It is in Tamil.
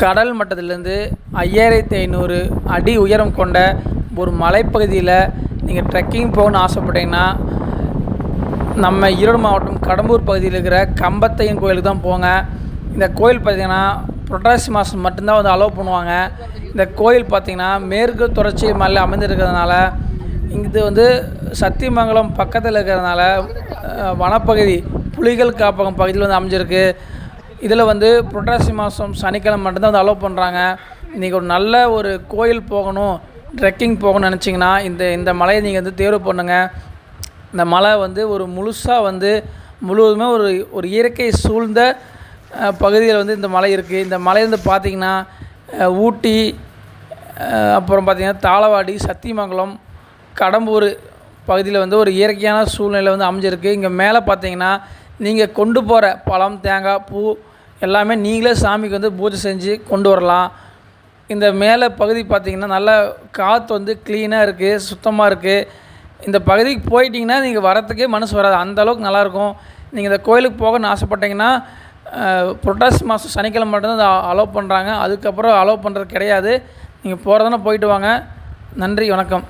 கடல் மட்டத்திலேருந்து ஐயாயிரத்தி ஐநூறு அடி உயரம் கொண்ட ஒரு மலைப்பகுதியில் நீங்கள் ட்ரெக்கிங் போகணுன்னு ஆசைப்பட்டீங்கன்னா நம்ம ஈரோடு மாவட்டம் கடம்பூர் பகுதியில் இருக்கிற கம்பத்தையன் கோயிலுக்கு தான் போங்க. இந்த கோயில் பார்த்திங்கன்னா புரட்டாசி மாதம் மட்டும்தான் வந்து அலோவ் பண்ணுவாங்க. இந்த கோயில் பார்த்திங்கன்னா மேற்கு தொடர்ச்சி மலை அமைந்திருக்கிறதுனால இது வந்து சத்தியமங்கலம் பக்கத்தில் இருக்கிறதுனால வனப்பகுதி புலிகள் காப்பகம் பகுதியில் வந்து அமைஞ்சிருக்கு. இதில் வந்து புரட்டாசி மாதம் சனிக்கிழமை மட்டும்தான் வந்து அலோவ் பண்ணுறாங்க இன்றைக்கி ஒரு நல்ல ஒரு கோயில் போகணும் ட்ரெக்கிங் போகணும்னு நினச்சிங்கன்னா இந்த இந்த மலையை நீங்கள் வந்து தேர்வு பண்ணுங்கள் இந்த மலை வந்து ஒரு முழுசாக வந்து முழுவதுமே ஒரு ஒரு இயற்கை சூழ்ந்த பகுதியில் வந்து இந்த மலை இருக்குது இந்த மலை வந்து பார்த்திங்கன்னா ஊட்டி அப்புறம் பார்த்திங்கன்னா தாளவாடி சத்தியமங்கலம் கடம்பூர் பகுதியில் வந்து ஒரு இயற்கையான சூழ்நிலை வந்து அமைஞ்சிருக்கு. இங்கே மேலே பார்த்தீங்கன்னா நீங்கள் கொண்டு போகிற பழம் தேங்காய் பூ எல்லாமே நீங்களே சாமிக்கு வந்து பூஜை செஞ்சு கொண்டு வரலாம். இந்த மேலே பகுதி பார்த்திங்கன்னா நல்லா காற்று வந்து க்ளீனாக இருக்குது சுத்தமாக இருக்குது இந்த பகுதிக்கு போயிட்டிங்கன்னா நீங்கள் வரத்துக்கே மனசு வராது. அந்தளவுக்கு நல்லாயிருக்கும் நீங்கள் இந்த கோயிலுக்கு போகணும்னு ஆசைப்பட்டீங்கன்னா புரட்டாசி மாதம் சனிக்கிழமை மட்டும்தான் அலோவ் பண்ணுறாங்க அதுக்கப்புறம் அலோவ் பண்ணுறது கிடையாது. நீங்கள் போகிறதுனா போயிட்டு வாங்க. நன்றி வணக்கம்.